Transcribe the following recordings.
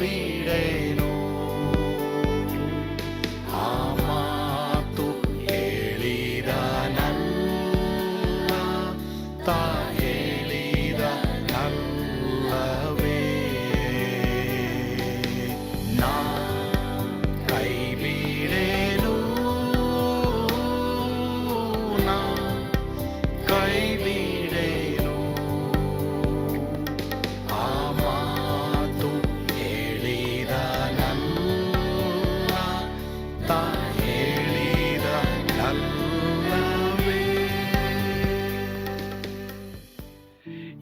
ಬಿಡೇನು ಆ ಮಾತು ಹೇಳಿದ ನನ್ನ ತಾ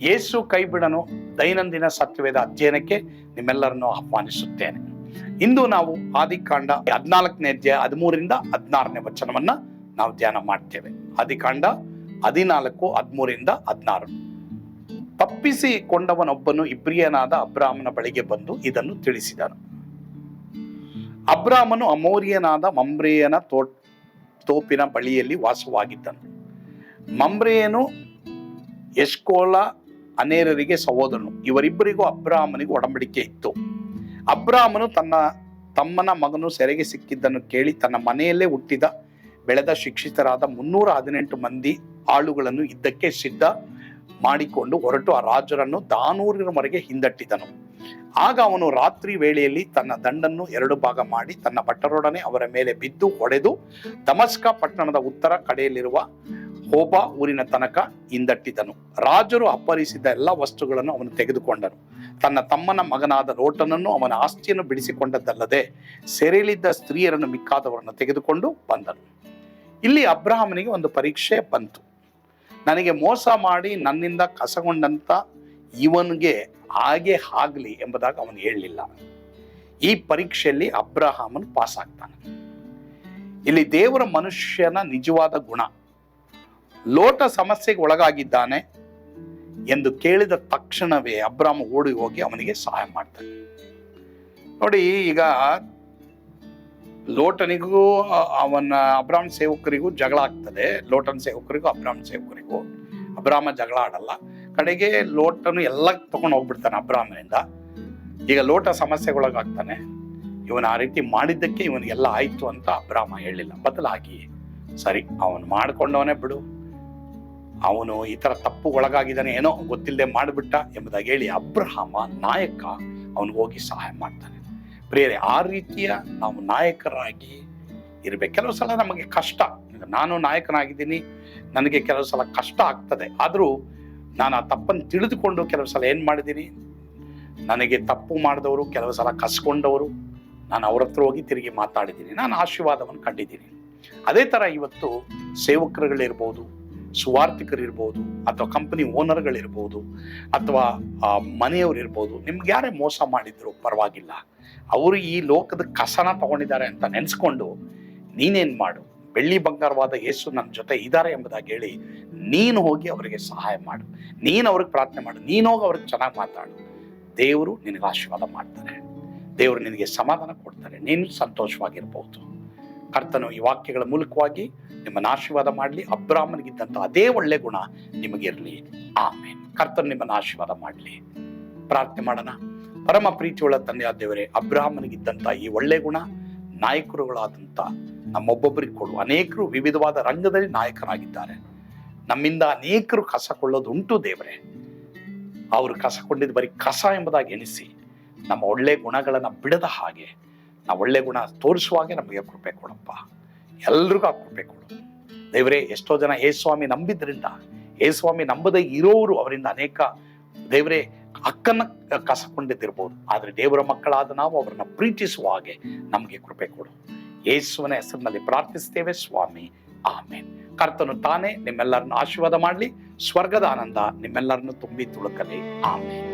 ಯೇಸು ಕೈಬಿಡನು ದೈನಂದಿನ ಸತ್ಯವೇದ ಅಧ್ಯಯನಕ್ಕೆ ನಿಮ್ಮೆಲ್ಲರನ್ನು ಆಹ್ವಾನಿಸುತ್ತೇನೆ. ಇಂದು ನಾವು ಆದಿಕಾಂಡ ಹದಿನಾಲ್ಕನೇ ಅಧ್ಯಾಯ ಹದಿಮೂರರಿಂದ ಹದಿನಾರನೇ ವಚನವನ್ನ ನಾವು ಧ್ಯಾನ ಮಾಡ್ತೇವೆ. ಆದಿಕಾಂಡ ಹದಿನಾಲ್ಕು ಹದಿಮೂರಿಂದ ಹದಿನಾರು. ತಪ್ಪಿಸಿಕೊಂಡವನೊಬ್ಬನು ಇಬ್ರಿಯನಾದ ಅಬ್ರಾಹ್ಮನ ಬಳಿಗೆ ಬಂದು ಇದನ್ನು ತಿಳಿಸಿದನು. ಅಬ್ರಾಹ್ಮನು ಅಮೋರಿಯನಾದ ಮಮ್ರೇಯನ ತೋ, ತೋಪಿನ ಬಳಿಯಲ್ಲಿ ವಾಸವಾಗಿದ್ದನು. ಮಮ್ರೇಯನು ಎಷ್ಕೋಲ ಅನೇರರಿಗೆ ಸಹೋದರನು. ಇವರಿಬ್ಬರಿಗೂ ಅಬ್ರಾಹ್ಮನಿಗೂ ಒಡಂಬಡಿಕೆ ಇತ್ತು. ಅಬ್ರಾಹ್ಮನು ತನ್ನ ತಮ್ಮನ ಮಗನು ಸೆರೆಗೆ ಸಿಕ್ಕಿದ್ದನ್ನು ಕೇಳಿ ತನ್ನ ಮನೆಯಲ್ಲೇ ಹುಟ್ಟಿದ, ಬೆಳೆದ ಶಿಕ್ಷಿತರಾದ ಮುನ್ನೂರ ಹದಿನೆಂಟು ಮಂದಿ ಆಳುಗಳನ್ನು ಇದ್ದಕ್ಕೆ ಸಿದ್ಧ ಮಾಡಿಕೊಂಡು ಹೊರಟು ಆ ರಾಜರನ್ನು ದಾನೂರಿನವರೆಗೆ ಹಿಂದಟ್ಟಿದನು. ಆಗ ಅವನು ರಾತ್ರಿ ವೇಳೆಯಲ್ಲಿ ತನ್ನ ದಂಡನ್ನು ಎರಡು ಭಾಗ ಮಾಡಿ ತನ್ನ ಭಟ್ಟರೊಡನೆ ಅವರ ಮೇಲೆ ಬಿದ್ದು ಹೊಡೆದು ದಮಸ್ಕ ಪಟ್ಟಣದ ಉತ್ತರ ಕಡೆಯಲ್ಲಿರುವ ಹೋಬ ಊರಿನ ತನಕ ಹಿಂದಟ್ಟಿದನು. ರಾಜರು ಅಪ್ಪರಿಸಿದ ಎಲ್ಲ ವಸ್ತುಗಳನ್ನು ಅವನು ತೆಗೆದುಕೊಂಡನು. ತನ್ನ ತಮ್ಮನ ಮಗನಾದ ಲೋಟನನ್ನು ಅವನ ಆಸ್ತಿಯನ್ನು ಬಿಡಿಸಿಕೊಂಡದ್ದಲ್ಲದೆ ಸೆರೆಯಲಿದ್ದ ಸ್ತ್ರೀಯರನ್ನು ಮಿಕ್ಕಾದವರನ್ನು ತೆಗೆದುಕೊಂಡು ಬಂದನು. ಇಲ್ಲಿ ಅಬ್ರಾಹ್ಮನಿಗೆ ಒಂದು ಪರೀಕ್ಷೆ ಬಂತು. ನನಗೆ ಮೋಸ ಮಾಡಿ ನನ್ನಿಂದ ಕಸಗೊಂಡಂತ ಇವನಿಗೆ ಹಾಗೆ ಆಗ್ಲಿ ಎಂಬುದಾಗಿ ಅವನು ಹೇಳಲಿಲ್ಲ. ಈ ಪರೀಕ್ಷೆಯಲ್ಲಿ ಅಬ್ರಹಾಮನ್ ಪಾಸ್ ಆಗ್ತಾನೆ ಇಲ್ಲಿ ದೇವರ ಮನುಷ್ಯನ ನಿಜವಾದ ಗುಣ. ಲೋಟ ಸಮಸ್ಯೆಗೆ ಒಳಗಾಗಿದ್ದಾನೆ ಎಂದು ಕೇಳಿದ ತಕ್ಷಣವೇ ಅಬ್ರಾಮ ಓಡಿ ಹೋಗಿ ಅವನಿಗೆ ಸಹಾಯ ಮಾಡ್ತಾನೆ. ನೋಡಿ, ಈಗ ಲೋಟನಿಗೂ, ಅವನ ಅಬ್ರಾಮ್ ಸೇವಕರಿಗೂ ಜಗಳ ಆಗ್ತದೆ. ಲೋಟನ್ ಸೇವಕರಿಗೂ, ಅಬ್ರಾಮ್ ಸೇವಕರಿಗೂ. ಅಬ್ರಾಮ ಜಗಳ ಆಡಲ್ಲ. ಕಡೆಗೆ ಲೋಟನು ಎಲ್ಲ ತಗೊಂಡು ಹೋಗ್ಬಿಡ್ತಾನೆ ಅಬ್ರಾಮನಿಂದ. ಈಗ ಲೋಟ ಸಮಸ್ಯೆಗೊಳಗಾಗ್ತಾನೆ ಇವನು ಆ ರೀತಿ ಮಾಡಿದ್ದಕ್ಕೆ ಇವನಿಗೆಲ್ಲ ಆಯ್ತು ಅಂತ ಅಬ್ರಾಮ ಹೇಳಿಲ್ಲ. ಬದಲಾಗಿ, ಸರಿ, ಅವನು ಮಾಡ್ಕೊಂಡವನೇ ಬಿಡು. ಅವನು ಈ ತರ ತಪ್ಪು ಒಳಗಾಗಿದ್ದಾನೆ ಏನೋ ಗೊತ್ತಿಲ್ಲದೆ ಮಾಡಿಬಿಟ್ಟ ಎಂಬುದಾಗಿ ಹೇಳಿ ಅಬ್ರಹಾಮ ನಾಯಕ ಅವನಿಗೆ ಹೋಗಿ ಸಹಾಯ ಮಾಡ್ತಾನೆ. ಪ್ರಿಯರೇ, ಆ ರೀತಿಯ ನಾವು ನಾಯಕರಾಗಿ ಇರಬೇಕು. ಕೆಲವು ಸಲ ನಮಗೆ ಕಷ್ಟ. ನಾನು ನಾಯಕನಾಗಿದ್ದೀನಿ, ನನಗೆ ಕೆಲವು ಸಲ ಕಷ್ಟ ಆಗ್ತದೆ. ಆದರೂ ನಾನು ಆ ತಪ್ಪನ್ನು ತಿಳಿದುಕೊಂಡು ಕೆಲವು ಸಲ ಏನು ಮಾಡಿದ್ದೀನಿ? ನನಗೆ ತಪ್ಪು ಮಾಡಿದವರು, ಕೆಲವು ಸಲ ಕಸ್ಕೊಂಡವರು, ನಾನು ಅವ್ರ ಹತ್ರ ಹೋಗಿ ತಿರುಗಿ ಮಾತಾಡಿದ್ದೀನಿ. ನಾನು ಆಶೀರ್ವಾದವನ್ನು ಕಂಡಿದ್ದೀನಿ. ಅದೇ ಥರ ಇವತ್ತು ಸೇವಕರುಗಳಿರ್ಬೋದು ಸುವಾರ್ಥಿಕರಿರ್ಬೋದು ಅಥವಾ ಕಂಪನಿ ಓನರ್ಗಳಿರ್ಬೋದು ಅಥವಾ ಆ, ಮನೆಯವರಿರ್ಬೋದು ನಿಮ್ಗೆ ಯಾರೇ ಮೋಸ ಮಾಡಿದ್ರು ಪರವಾಗಿಲ್ಲ. ಅವರು ಈ ಲೋಕದ ಕಸನ ತಗೊಂಡಿದ್ದಾರೆ ಅಂತ ನೆನೆಸ್ಕೊಂಡು ನೀನೇನ್ ಮಾಡು ಬೆಳ್ಳಿ ಬಂಗಾರವಾದ ಯೇಸು ನನ್ನ ಜೊತೆ ಇದ್ದಾರೆ ಎಂಬುದಾಗಿ ಹೇಳಿ ನೀನು ಹೋಗಿ ಅವರಿಗೆ ಸಹಾಯ ಮಾಡು. ನೀನು ಅವ್ರಿಗೆ ಪ್ರಾರ್ಥನೆ ಮಾಡು. ನೀನು ಹೋಗಿ ಅವ್ರಿಗೆ ಚೆನ್ನಾಗಿ ಮಾತಾಡು. ದೇವರು ನಿನಗೆ ಆಶೀರ್ವಾದ ಮಾಡ್ತಾರೆ ದೇವರು ನಿನಗೆ ಸಮಾಧಾನ ಕೊಡ್ತಾರೆ ನೀನು ಸಂತೋಷವಾಗಿರ್ಬೋದು. ಕರ್ತನು ಈ ವಾಕ್ಯಗಳ ಮೂಲಕವಾಗಿ ನಿಮ್ಮನ್ನು ಆಶೀರ್ವಾದ ಮಾಡಲಿ ಅಬ್ರಾಹ್ಮನಿಗಿದ್ದಂಥ ಅದೇ ಒಳ್ಳೆ ಗುಣ ನಿಮಗಿರಲಿ ಆಮೇಲೆ ಕರ್ತನು ನಿಮ್ಮನ್ನು ಆಶೀರ್ವಾದ ಮಾಡಲಿ. ಪ್ರಾರ್ಥನೆ ಮಾಡೋಣ. ಪರಮ ಪ್ರೀತಿಯುಳ್ಳ ತಂದೆಯ ದೇವರೇ ಅಬ್ರಾಹ್ಮನಿಗಿದ್ದಂಥ ಈ ಒಳ್ಳೆ ಗುಣ ನಾಯಕರುಗಳಾದಂಥ ನಮ್ಮೊಬ್ಬೊಬ್ಬರಿಗೆ ಕೊಡು. ಅನೇಕರು ವಿವಿಧವಾದ ರಂಗದಲ್ಲಿ ನಾಯಕರಾಗಿದ್ದಾರೆ. ನಮ್ಮಿಂದ ಅನೇಕರು ಕಸ ಕೊಳ್ಳೋದು ಉಂಟು ದೇವರೇ. ಅವರು ಕಸ ಕೊಂಡಿದ್ದು ಬರೀ ಕಸ ಎಂಬುದಾಗಿ ಎಣಿಸಿ, ನಮ್ಮ ಒಳ್ಳೆ ಗುಣಗಳನ್ನು ಬಿಡದ ಹಾಗೆ, ನಾವು ಒಳ್ಳೆ ಗುಣ ತೋರಿಸುವ ಹಾಗೆ ನಮಗೆ ಕೃಪೆ ಕೊಡಪ್ಪ. ಎಲ್ರಿಗೂ ಕೊಡು. ದೇವರೇ, ಎಷ್ಟೋ ಜನ ಏ ಸ್ವಾಮಿ ನಂಬಿದ್ರಿಂದ ಏ ಸ್ವಾಮಿ ನಂಬದೇ ಇರೋರು ಅವರಿಂದ ಅನೇಕ, ದೇವರೇ ಅಕ್ಕನ ಕಸಕೊಂಡಿದ್ದಿರ್ಬೋದು. ಆದರೆ ದೇವರ ಮಕ್ಕಳಾದ ನಾವು ಅವರನ್ನ ಪ್ರೀತಿಸುವ ಹಾಗೆ ನಮಗೆ ಕೃಪೆ ಕೊಡು. ಯೇಸುವನ ಹೆಸರಿನಲ್ಲಿ ಪ್ರಾರ್ಥಿಸ್ತೇವೆ, ಸ್ವಾಮಿ. ಆಮೇಲೆ ಕರ್ತನು ತಾನೇ ನಿಮ್ಮೆಲ್ಲರನ್ನು ಆಶೀರ್ವಾದ ಮಾಡಲಿ, ಸ್ವರ್ಗದ ಆನಂದ ನಿಮ್ಮೆಲ್ಲರನ್ನು ತುಂಬಿ ತುಳುಕಲಿ. ಆಮೇನ್.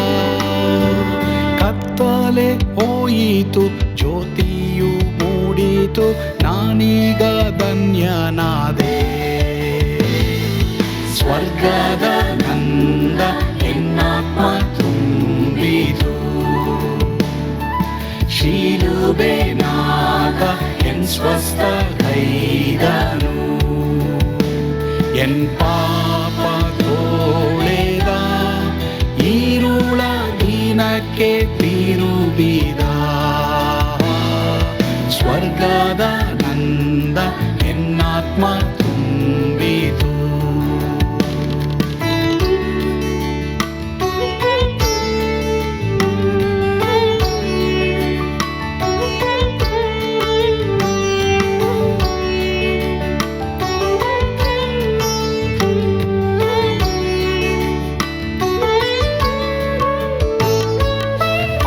ತಲೆ ಹೋಯಿತು, ಜ್ಯೋತಿಯು ಮೂಡಿತು, ನಾನೀಗ ಧನ್ಯನಾದೆ. ಸ್ವರ್ಗದ ನಂದ ಎನ್ನಾತ್ಮ ತುಂಬಿತು. ಶೀಲುಬೆ ನಾಗ ಎನ್ ಸ್ವಸ್ಥ ಕೈದನು. ಎನ್ ಪಾಪ ತೋಳೆದ, ಈರುಳ ದೀನಕ್ಕೆ ತಿರುಬಿದ ಸ್ವರ್ಗದ ನಂದ ಎನ್ನಾತ್ಮ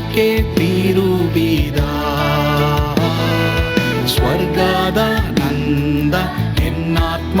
ദിനಕ್ಕೆ ತಿರುಬಿದ ಸ್ವರ್ಗದ ನಂದ ಎನ್ನಾತ್ಮ